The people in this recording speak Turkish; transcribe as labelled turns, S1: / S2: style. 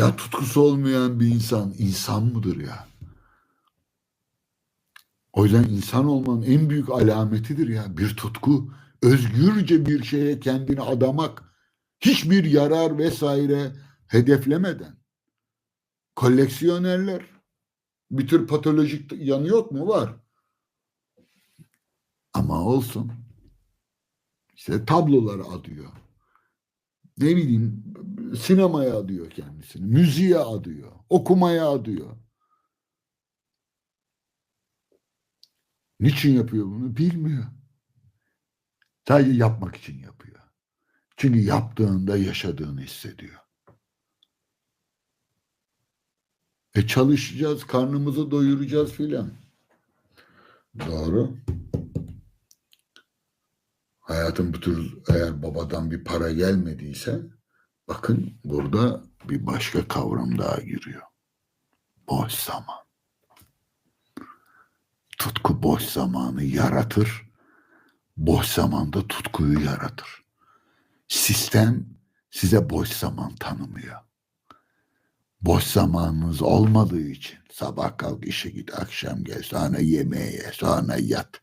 S1: Ya tutkusu olmayan bir insan insan mıdır ya? O yüzden insan olmanın en büyük alametidir ya. Bir tutku, özgürce bir şeye kendini adamak, hiçbir yarar vesaire hedeflemeden. Koleksiyonerler, bir tür patolojik yanı yok mu? Var. Ama olsun. İşte tablolara adıyor. Ne bileyim sinemaya adıyor kendisini. Müziğe adıyor. Okumaya adıyor. Niçin yapıyor bunu bilmiyor. Sadece yapmak için yapıyor. Çünkü yaptığında yaşadığını hissediyor. E çalışacağız, karnımızı doyuracağız filan. Doğru. Hayatın bu tür eğer babadan bir para gelmediyse bakın burada bir başka kavram daha giriyor. Boş zaman. Tutku boş zamanı yaratır. Boş zamanda tutkuyu yaratır. Sistem size boş zaman tanımıyor. Boş zamanınız olmadığı için sabah kalk işe git, akşam gel, sonra yemeğe ye, sonra yat.